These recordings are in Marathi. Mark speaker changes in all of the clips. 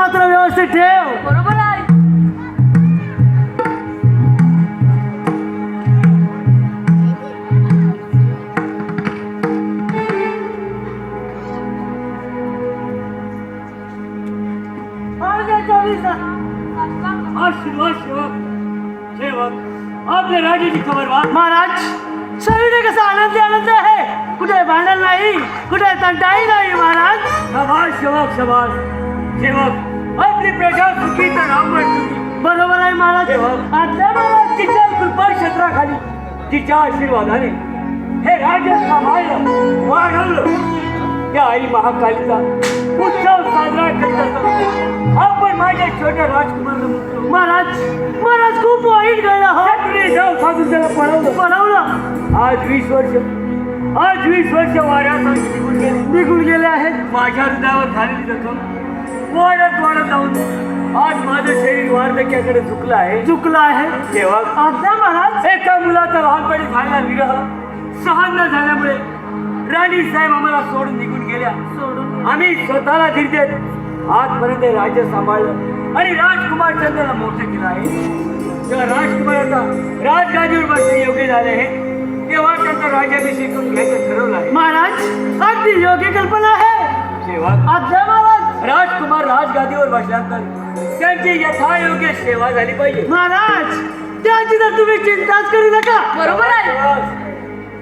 Speaker 1: मात्र व्यवस्थित ठेव.
Speaker 2: बरोबर आहे.
Speaker 3: आशीर्वाद सेवक सेवक आपल्या राजाची खबर वा?
Speaker 1: महाराज सगळीकडे कसा आनंदी आनंद आहे कुठे भांडण नाही कुठे तंटाही नाही महाराज.
Speaker 3: शाबास सेवक शाबास सेवक आपली प्रजा सुखी तर
Speaker 1: बरोबर आहे महाराज.
Speaker 3: तिच्या कृपा क्षेत्राखाली तिच्या आशीर्वादाने हे राज्य सांभाळलं वाढवलं. त्या आई महाकालीचा उत्सव साजरा करीत आपण माझ्या छोट्या राजकुमारला
Speaker 1: महाराज महाराज खूप वाईट घडलं हो.
Speaker 3: जाऊ त्याला पळवलं. आज वीस वर्ष आज वीस वर्ष वाऱ्याचा निघून गेले.
Speaker 1: निघून गेले आहेत.
Speaker 3: माझ्या हृदयावर झालेली जखम वाढत वाढत जाऊन आज माझं शरीर वार्धक्याकडे झुकलं आहे.
Speaker 1: चुकलं आहे.
Speaker 3: तेव्हा
Speaker 1: महाराज.
Speaker 3: एका मुलाचा लहानपणी झालेला विरह सहन न झाल्यामुळे राणी साहेब आम्हाला सोडून निघून गेल्या.
Speaker 1: सोडून
Speaker 3: आम्ही स्वतःला धीर देत आजपर्यंत हे राज्य सांभाळलं आणि राजकुमार चंद्रला मोठं केलं आहे. तेव्हा राजकुमाराचा राजगादीवर बसणे योग्य झाले आहे तेव्हा त्यांचा राज्याभिषेक करून घ्यायचं ठरवलं आहे.
Speaker 1: महाराज अगदी योग्य कल्पना आहे.
Speaker 3: तेव्हा राजकुमार राजगादीवर बसल्यानंतर त्यांची यथायोग्य सेवा झाली पाहिजे.
Speaker 1: महाराज त्याची तर तुम्ही चिंताच करू नका.
Speaker 2: बरोबर आहे.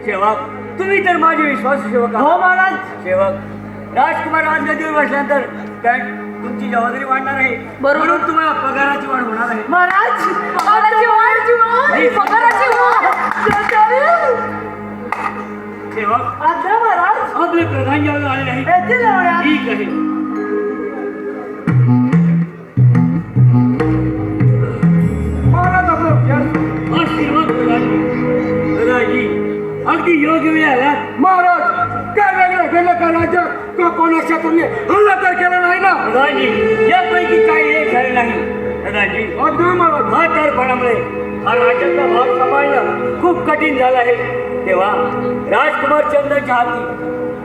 Speaker 3: सेवक तुम्ही तर माझे विश्वास सेवक.
Speaker 1: हो महाराज.
Speaker 3: सेवक राजकुमार राजगदीवर बसल्यानंतर काय तुमची जबाबदारी वाढणार आहे.
Speaker 2: बरोबर.
Speaker 3: तुम्हाला पगाराची वाढ होणार आहे.
Speaker 1: महाराज
Speaker 2: पगाराची वाढ? पगाराची वाढ.
Speaker 3: सेवक
Speaker 1: आज्ञा महाराज.
Speaker 3: आपले प्रधान जेवण आले नाही. ठीक आहे. अगदी योग्य वेळ आला.
Speaker 4: महाराज काय वेगळं? केलं का राज्य? का कोणाच्या तुम्ही हल्ला तर केला नाही ना?
Speaker 3: प्रधानजी यापैकी काही एक झाले नाही. प्रधानजी
Speaker 4: अगदी महाराज.
Speaker 3: म्हातारपणामुळे हा राज्याचा भाग सांभाळणं खूप कठीण झालं आहे. तेव्हा राजकुमार चंद्रच्या हाती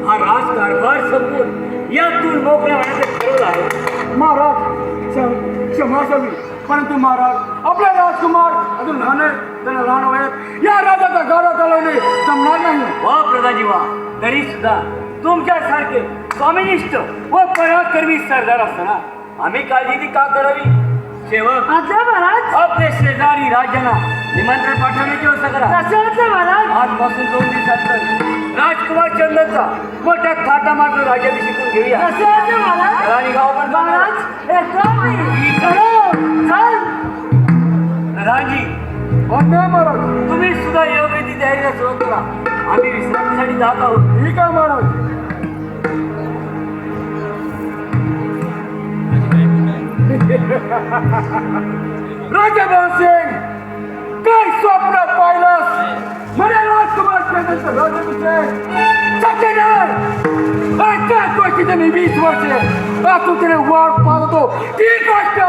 Speaker 3: हा राजकारभार संपून यातून मोकळ्या होण्याचं ठरवलं आहे.
Speaker 4: महाराज क्ष- क्षमा असावी परंतु महाराज आपले राजकुमार अजून लहान आहे त्याला लहान वयात या राजाचा गाडा चालवणे जमणार नाही.
Speaker 3: वा प्रदाजी वा तरी सुद्धा तुमच्यासारखे स्वामिनिष्ठ व पराक्रमी सरदार असताना आम्ही काळजी का करावी? सेवक
Speaker 1: आज्ञा महाराज.
Speaker 3: आपले शेजारी राज्यांना निमंत्रण पाठवण्याची व्यवस्था करा
Speaker 1: कसं वाटलं महाराज.
Speaker 3: आजपासून दोन दिवसानंतर राजकुमार चंदनचा मोठ्या थाटा मात्र राज्याभिषेक करून घेऊया.
Speaker 1: कसं महाराज. महाराज एकदम
Speaker 4: महाराज?
Speaker 3: तुम्ही सुद्धा योग्य ती तयारीला सुरुवात करा. आम्ही विश्रांतीसाठी जात आहोत.
Speaker 4: ठीक आहे महाराज. राजा सिंग काय स्वप्न पाहिलंस? म्हणे राजकुमार चंद्रचं राजाभिषेक सत्य नाही आज त्या मी वीस वर्ष तू तिने वाट पाहतो ती गोष्ट!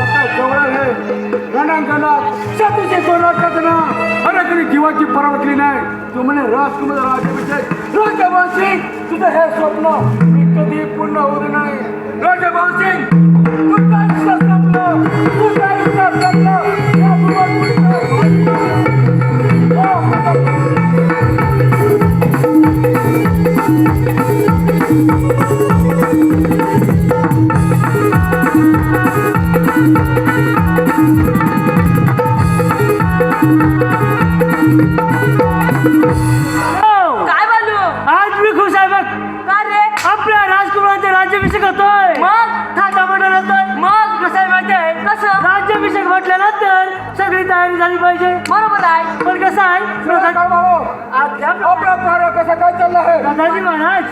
Speaker 4: आता जवळ रणांगणात सतीचे गोलाटात ना अरे कधी जीवाची परवडली नाही. तू म्हणे राजकुमार राजाभिषेक राजा सिंग तुझं हे स्वप्न. कधी पूर्ण होत नाही. राजा सिंग
Speaker 1: तयारी झाली पाहिजे.
Speaker 2: बरोबर आहे.
Speaker 1: पण कसं आहे?
Speaker 4: कसा काय चालला आहे?
Speaker 1: दादाजी महाराज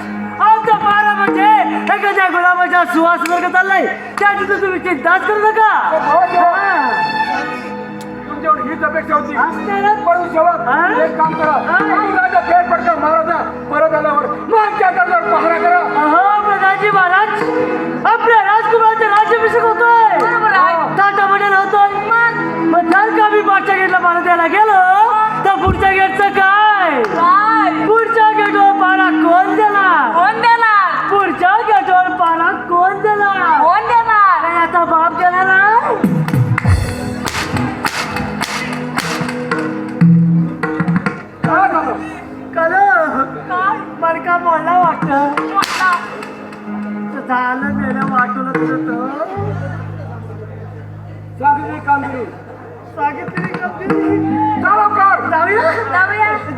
Speaker 1: आमचा पारा म्हणजे एखाद्या गुलाबाच्या सुवास वर्ग चाललाय. त्याची तर तुम्ही चिंताच करू नका. हा.
Speaker 4: तुमच्याकडे हीच अपेक्षा होती. शेवट? एक काम करा? तुम्ही राजा फेर पडका महाराजा परत आल्यावर मागच्या दरम्यान पहारा करा.
Speaker 1: प्रधानजी महाराज आपल्या राजकुमाराचा राज्याभिषेक होतोय. पण जर का मी मागच्या गेटला पाणी द्यायला गेलो तर पुढच्या गेटचं काय? पुढच्या गेटवर पाना कोण दिला
Speaker 2: कोण दिला
Speaker 1: पुढच्या गेटवर पाना कोण दिला कोण दिला नाही आता बाप
Speaker 4: दिला ना?
Speaker 1: मला वाटत
Speaker 4: झालं मेलं
Speaker 1: वाटवलं तुझं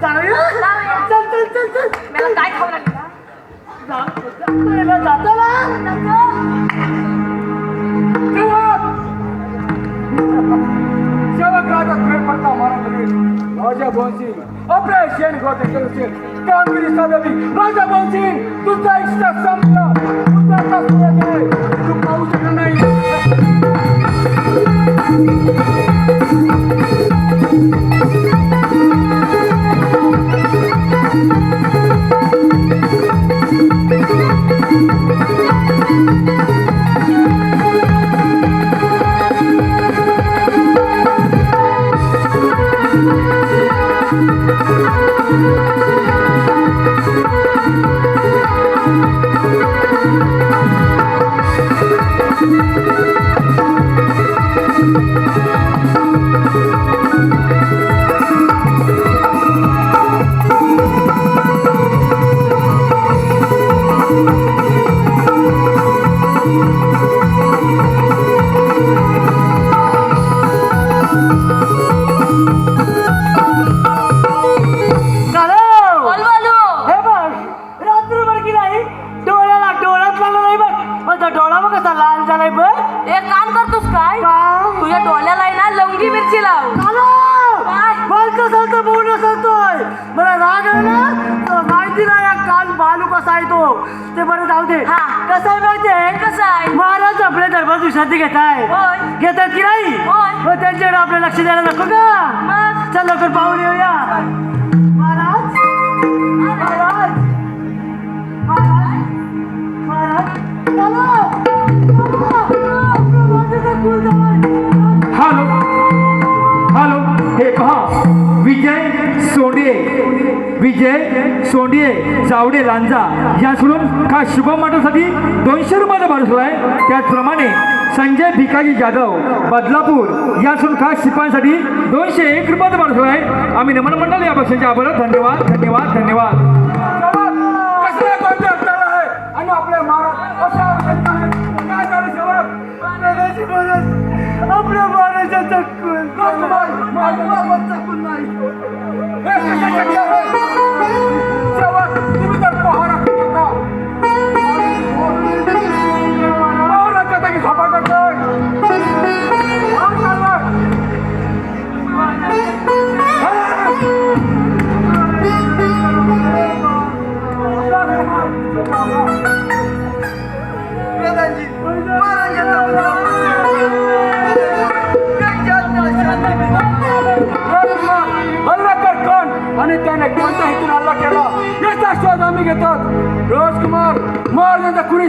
Speaker 2: जाऊया
Speaker 1: जाऊया
Speaker 2: जाऊया.
Speaker 1: चल चल चल चल
Speaker 2: मला काय खाऊ लागलं
Speaker 1: जाऊ पहिला जाताना
Speaker 4: सेवक सेवक राजा खेळ पडता मारा राजा भोनसिंग आपल्या शेण गोटे केले कामगिरी साधली राजा भोनसिंग तुझा इष्ट संपला तुझा आता सूरज आहे. तू पाहू शकत नाही
Speaker 1: दरबार विश्रांती घेत आहे
Speaker 2: होय.
Speaker 1: घेतात की नाही
Speaker 2: होय.
Speaker 1: मग त्यांच्याकडे आपलं लक्ष द्यायला नको का
Speaker 2: मग?
Speaker 1: चल लवकर पाहून येऊया महाराज महाराज महाराज महाराज चला
Speaker 5: हॅलो हॅलो हे पहा विजय सोंडे विजय सोंडिये चावडे लांजा या सोडून का शुभ मठासाठी दोनशे रुपयाचा भाडं आहे त्याचप्रमाणे संजय भिकाजी जाधव बदलापूर या सोडून खास शिपायांसाठी दोनशे एक रुपयाचा भाडं आहे आम्ही नमन मंडळ या पक्षांचे आभार धन्यवाद धन्यवाद धन्यवाद.
Speaker 4: सेवक कसले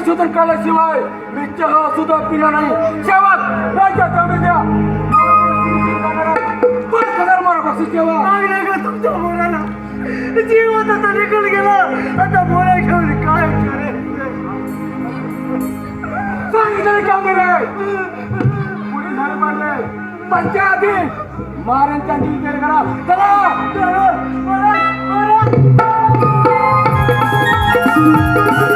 Speaker 4: महाराजांचा कुणी शोधून काढल्याशिवाय मी चहा सुद्धा पिला नाही. शेवट राज्य कमी द्या पाच हजार
Speaker 1: का तुमच्या मुलाला जीव तर निघून गेला. आता बोला घेऊन काय
Speaker 4: सांगितलं का रे कुणी झालं मारले पंचायती मारण त्यांची विचार करा. चला.
Speaker 1: आपल्या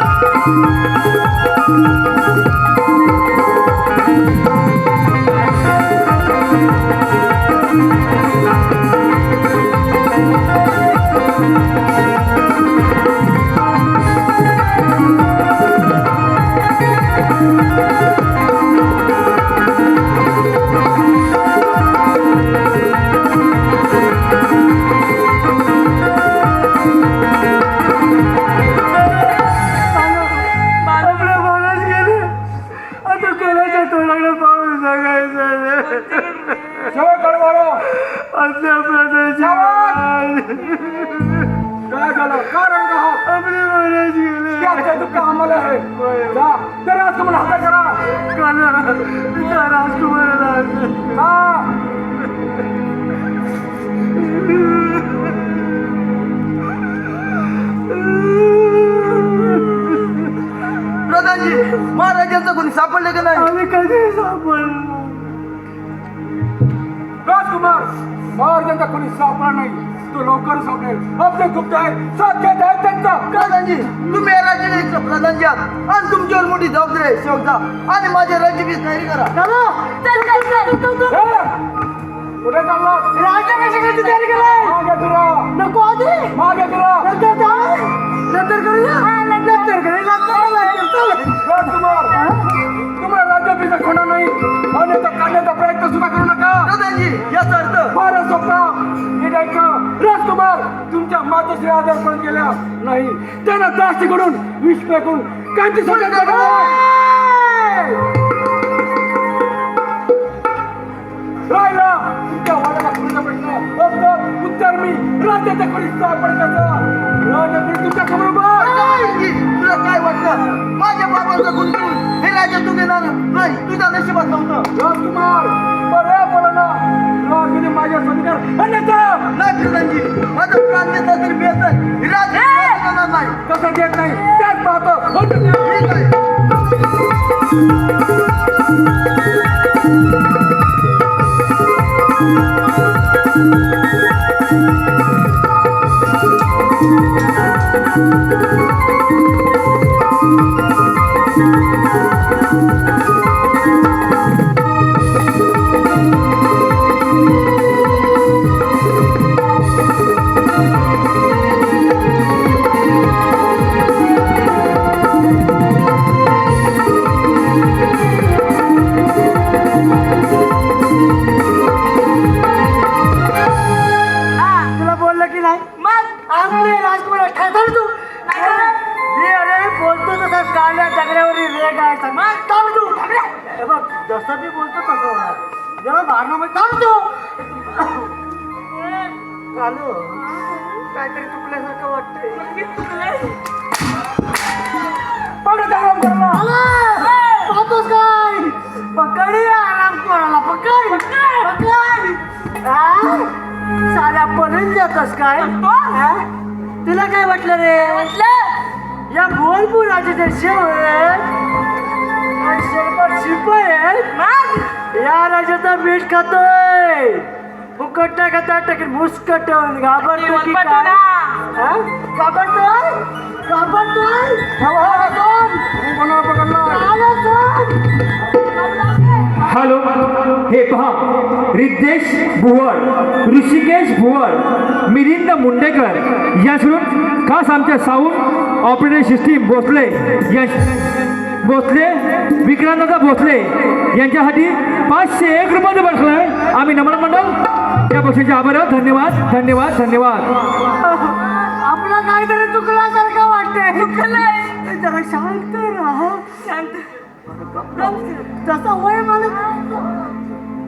Speaker 4: जा तर आज तुम्हाला हाता करा हा.
Speaker 6: प्रधानजी महाराजांचं कोणी सापडले का नाही?
Speaker 1: आम्ही कधी सापडलो?
Speaker 4: राजकुमार महाराजांचा कोणी सापडा नाही. तो लवकर सापडेल आपले गुप्त आहे साक्षात आहे त्यांचा.
Speaker 6: प्रधानजी तुम्ही या राज्याचे प्रधानजी आहात आणि तुमच्यावर मोठी जबाबदारी आहे. शेवटचा. आणि माझ्या राज्याची तयारी करा.
Speaker 1: चलो
Speaker 2: चल चल. चल!
Speaker 4: कुठे चालला.
Speaker 1: राज्याभिषेकाची तयारी केलाय.
Speaker 4: मागे फिरा.
Speaker 1: नको आधी.
Speaker 4: मागे फिरा.
Speaker 1: नंतर जाऊ. नंतर करूया? नंतर. करूया. नंतर
Speaker 4: होणार नाही. अन्यथा काढण्याचा प्रयत्न सुद्धा करू नका.
Speaker 6: प्रधानजी याचा अर्थ?
Speaker 4: फारच स्वप्न. हे ऐका राजकुमार तुमच्या मातोश्री आजारपण केल्या नाही. त्यांना दास्तीकडून विष फेकून कांती सोडण्यात राहिला तुमच्या वाड्याला पुढचा प्रश्न असं उत्तर मी राज्याच्या कोणी स्थापन त्याचा राजा तुमच्या बरोबर
Speaker 6: तुला काय वाटतं? माझ्या बाबांचा गुंतवून हे राज्य तू घेणार नाही तुझ्या नशिबात नव्हतं.
Speaker 4: राजकुमार बऱ्या बोला ना. राजकीय माझ्या संस्कार अन्यथा
Speaker 6: नाही माझं प्राण घेतला तरी बेहतर हे राज्य घेणार नाही.
Speaker 4: कसं घेत नाही. त्याच पाहतो.
Speaker 1: आपले राजकुमार ठाकर तू? मी अरे बोलतो तसा काळ्या दगड्यावर रेग आहे सांग. मग थांब तू हे बघ जसं मी बोलतो तसं होणार. जेव्हा भारणं थांब तू. चालू. काहीतरी चुकल्यासारखं वाटतंय.
Speaker 4: परत आराम करा
Speaker 1: पाहतोस काय? पकड आराम कोणाला? पकड. पकड? साऱ्या पडून जातोस काय? तुला काय वाटलं रे?
Speaker 2: म्हटलं
Speaker 1: या बोलपूर राजाचे शेव आहेत शिपाई आहेत या राजाचा मीठ खातोय. फुकट नाही खाता टाकेल मुस्कट घाबरतो. हा? घाबरतोय? घाबरतोय?
Speaker 4: कोणाला पकडला
Speaker 5: हॅलो हे पहा रिद्देश भुवड ऋषिकेश भुवड मिलिंद मुंडेकर याकडून खास आमच्या साऊंड ऑपरेटर सिस्टीम भोसले या भोसले विक्रांतदा भोसले यांच्यासाठी पाचशे एक रुपये आहे. आम्ही नमन मंडळ त्या पक्षाचे आभार धन्यवाद धन्यवाद धन्यवाद.
Speaker 1: तसं वय मला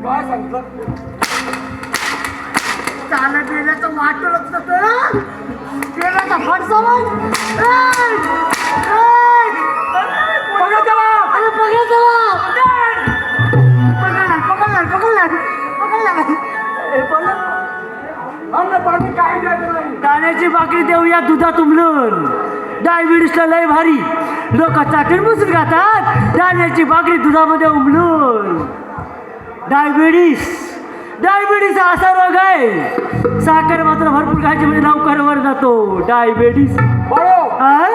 Speaker 4: काय सांगितलं
Speaker 1: चालत गेल्याचं वाटलं तर गेल्याचा फट समज
Speaker 4: बघा त्याला
Speaker 1: अरे बघा त्याला पकडणार पकडणार हे बोला
Speaker 4: अन्न पाणी काही द्यायचं नाही
Speaker 1: दाण्याची भाकरी देऊया दुधात उमलून डायबिटीसला लय भारी. लोक चाटून बसून खातात. दाण्याची भाकरी दुधामध्ये उमलून. डायबिटीस. डायबिटीस असा रोग आहे. साखर मात्र भरपूर खायची म्हणजे लवकर वर जातो. डायबिटीस. हा?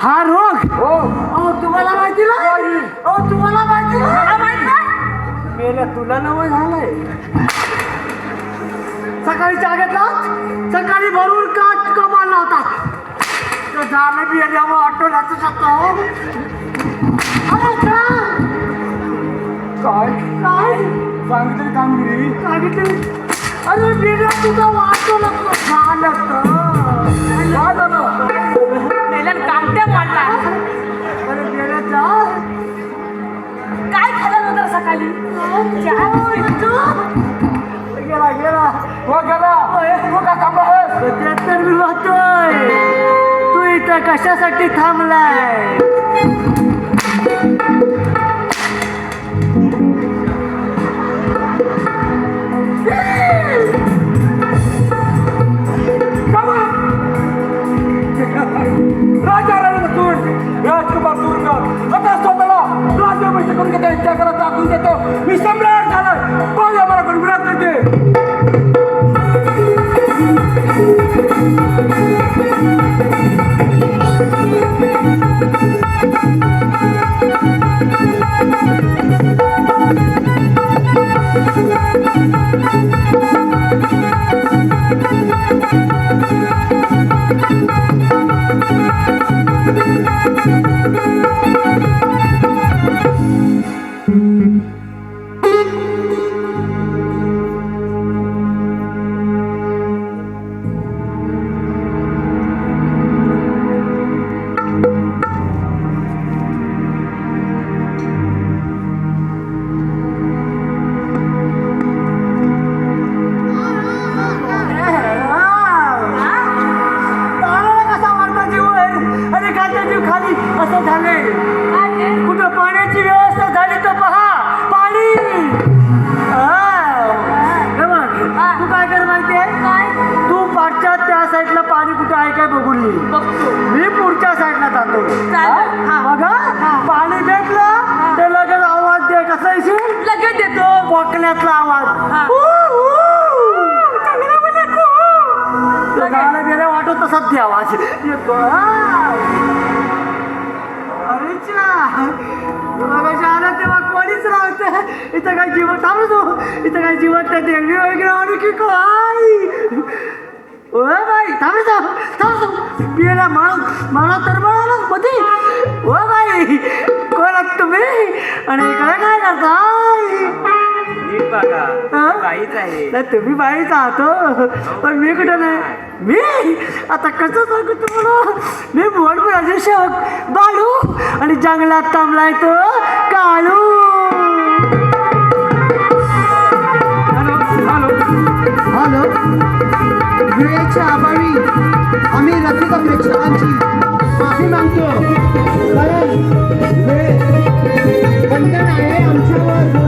Speaker 1: हा रोग?
Speaker 4: हो.
Speaker 1: अहो तुम्हाला माहिती तुम्हाला माहिती तुला नवं झालंय. सकाळी जागेतला सकाळी भरून कमाला होता झालं बी यावं आठवड्याचं जातो अरे काय
Speaker 4: काय?
Speaker 1: काय?
Speaker 4: सांगितली कामगिरी?
Speaker 1: सांगितलं. अरे बिर्या तुझा वाटवलं झालं तर?
Speaker 4: काय झालं
Speaker 2: मेलन कामट्या मोडला
Speaker 1: अरे बिर्या जा.
Speaker 2: काय खाल्लं नंतर सकाळी?
Speaker 1: गेला. गेला
Speaker 4: गेला का
Speaker 1: तर मी कशासाठी थांबलाय?
Speaker 4: राजा राजा राजकुमार तुरुंग आता स्वतःला राजा राज्याभिषेक करून घेता इच्छा करत दाखवून देतो. मी सम्राट
Speaker 2: देतो
Speaker 1: बोकण्यातला आवाज गेल्या वाटत तसाच ते आवाज. अरे तेव्हा कोणीच इथं काय जीवन इथं काय जीवन त्या देवी वगैरे आणू की काय? ओ बाई पियाला माणूस तर ओ बाई कोण तुम्ही? आणि इकडे काय करताय
Speaker 3: नीट बाईच आहे.
Speaker 1: तुम्ही बाहेर आहात हो. पण मी कुठं नाही. मी? आता कसं सांगू तुम्हाला? मी मोड प्रदर्शक बाळू आणि जंगलात थांबलाय तो काळू.
Speaker 5: Hello hello.
Speaker 6: हॅलो. वेळेच्या अभावी आम्ही रसिक प्रेक्षकांची माफी मागतो. कारण वेळ बंधन आहे आमच्यावर.